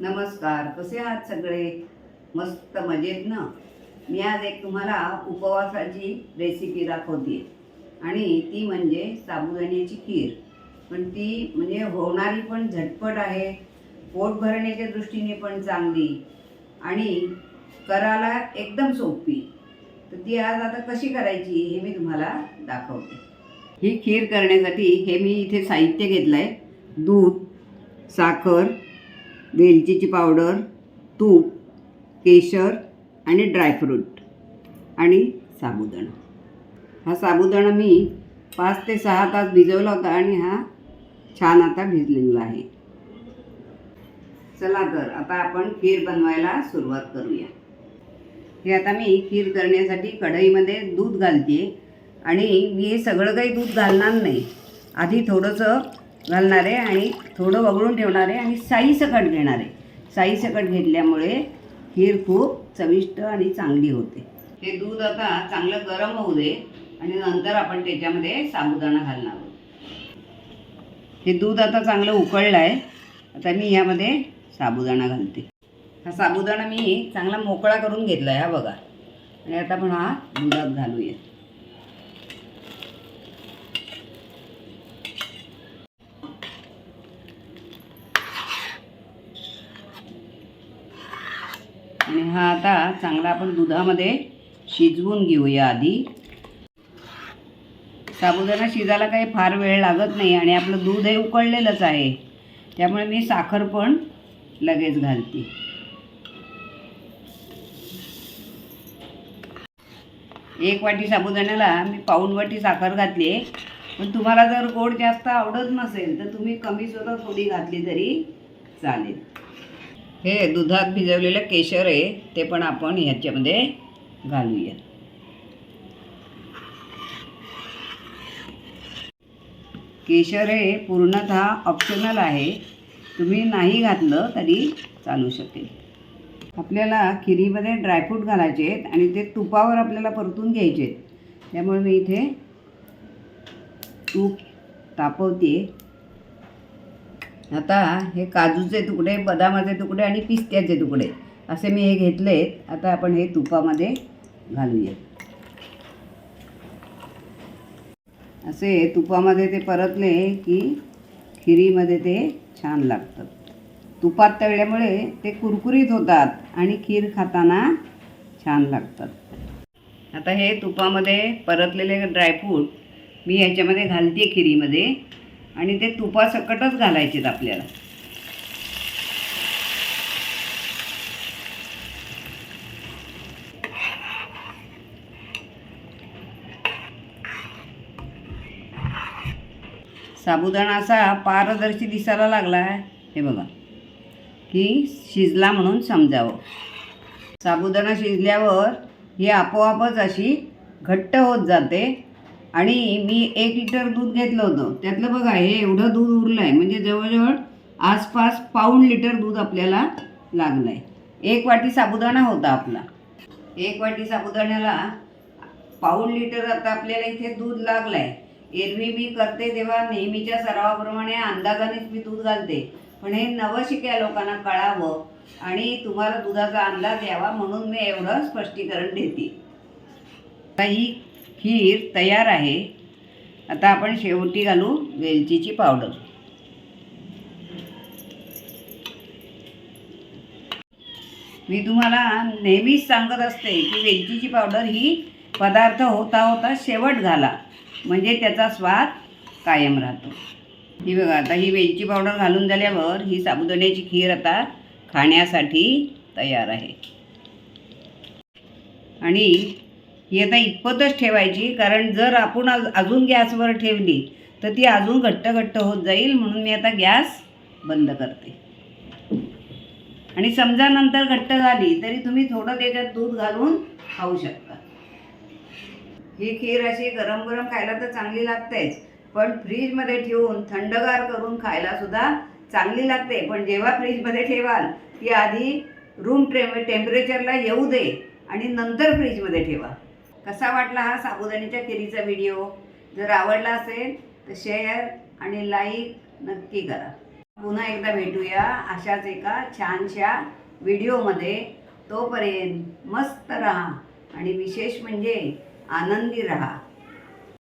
नमस्कार कसे आहात सगळे? मस्त मजेत ना? मी आज एक तुम्हाला उपवासाची रेसिपी दाखवते. आणि ती म्हणजे साबुदाण्याची खीर. पण ती म्हणजे होणारी पण झटपट आहे पोट भरण्याच्या दृष्टीने पण चांगली आणि करायला एकदम सोपी. तर ती आज आता कशी करायची हे मी तुम्हाला दाखवते. ही खीर करण्यासाठी हे मी इथे साहित्य घेतलं आहे दूध साखर वेलचीची पावडर तूप केशर आणि ड्रायफ्रूट आणि साबुदाणा. हा साबुदाणा मी पाच ते सहा तास भिजवला होता आणि हा छान आता भिजलेला आहे. चला तर आता आपण खीर बनवायला सुरुवात करूया. हे आता मी खीर करण्यासाठी कढईमध्ये दूध घालते आणि मी हे सगळं काही दूध घालणार नाही. आधी थोडंसं घालणार आहे आणि थोडं वगळून ठेवणार आहे आणि साईसकट घेणार. आहे साईसकट घेतल्यामुळे खीर खूप चविष्ट आणि चांगली होते. हे दूध आता चांगलं गरम होऊ दे आणि नंतर आपण त्याच्यामध्ये साबुदाणा घालणार आहोत. हे दूध आता चांगलं उकळलं आहे आता मी ह्यामध्ये साबुदाणा घालते. हा साबुदाणा मी चांगला मोकळा करून घेतला आहे हा बघा. आणि आता आपण हा दुधात घालूया. आणि हा आता चांगला आपण दुधामध्ये शिजवून घेऊया आधी. साबुदाणा शिजायला काही फार वेळ लागत नाही आणि आपलं दूध हे उकळलेलंच आहे. त्यामुळे मी साखर पण लगेच घालते. एक वाटी साबुदाण्याला मी पाऊण वाटी साखर घातली आहे. पण तुम्हाला जर गोड जास्त आवडत नसेल तर तुम्ही कमी सुद्धा थोडी घातली तरी चालेल. हे दुधात भिजवलेलं केशर आहे ते पण आपण ह्याच्यामध्ये घालूया. केशर हे पूर्णतः ऑप्शनल आहे. तुम्ही नाही घातलं तरी चालू शकेल. आपल्याला खिरीमध्ये ड्रायफ्रूट घालायचे आहेत आणि ते तुपावर आपल्याला परतून घ्यायचे आहेत. त्यामुळे मी इथे तूप तापवते आता हे काजूचे तुकडे बदामाचे तुकडे आणि पिस्त्याचे तुकडे असे मी हे घेतलेत. आता आपण हे तुपामध्ये घालूया. असे तुपामध्ये ते परतले की खिरीमध्ये ते छान लागतात तुपात तळल्यामुळे ते कुरकुरीत होतात आणि खीर खाताना छान लागतात. आता हे तुपामध्ये परतलेले ड्रायफ्रूट मी ह्याच्यामध्ये घालते खिरीमध्ये. आणि ते तुपासकटच घालायचेत आपल्याला. साबुदाणा असा पारदर्शी दिसायला लागला आहे हे बघा. की शिजला म्हणून समजावं. साबुदाणा शिजल्यावर ही आपोआपच अशी घट्ट होत जाते. आणि मी एक लिटर दूध घेतलं होतं. त्यातलं बघा हे एवढं दूध उरलं आहे म्हणजे जवळजवळ आसपास पाऊण लिटर दूध आपल्याला लागलं आहे एक वाटी साबुदाणा होता आपला. एक वाटी साबुदाण्याला पाऊण लिटर आता आपल्याला इथे दूध लागलं आहे एरवी मी करते तेव्हा नेहमीच्या सरावाप्रमाणे अंदाजानेच मी दूध घालते. पण हे नवशिक्या लोकांना कळावं आणि तुम्हाला दुधाचा अंदाज यावा म्हणून मी एवढं स्पष्टीकरण देते. आता ही खीर तयार आहे. आता आपण शेवटी घालू वेलचीची पावडर. मी तुम्हाला नेहमीच सांगत असते की वेलचीची पावडर ही पदार्थ होता होता शेवट घाला. म्हणजे त्याचा स्वाद कायम राहतो. ही बघा आता ही वेलची पावडर घालून झाल्यावर ही साबुदाण्याची खीर आता खाण्यासाठी तयार आहे. आणि ही आता इतपतच ठेवायची कारण जर आपण आज अजून गॅसवर ठेवली तर ती अजून घट्ट घट्ट होत जाईल म्हणून मी आता गॅस बंद करते. आणि समजा नंतर घट्ट झाली तरी तुम्ही थोडं त्याच्यात दूध घालून खाऊ शकता. ही खीर अशी गरम गरम खायला तर चांगली लागतेच पण फ्रीजमध्ये ठेवून थंडगार करून खायला सुद्धा चांगली लागते. पण जेव्हा फ्रीजमध्ये ठेवाल ती आधी रूम टेम टेम्परेचरला येऊ दे आणि नंतर फ्रीजमध्ये ठेवा. कसा वाटला हा साबुदाण्याच्या खिरीचा व्हिडिओ जर आवडला असेल तर शेअर आणि लाईक नक्की करा. पुन्हा एकदा भेटूया अशाच एका छानशा व्हिडिओमध्ये तोपर्यंत मस्त राहा आणि विशेष म्हणजे आनंदी राहा.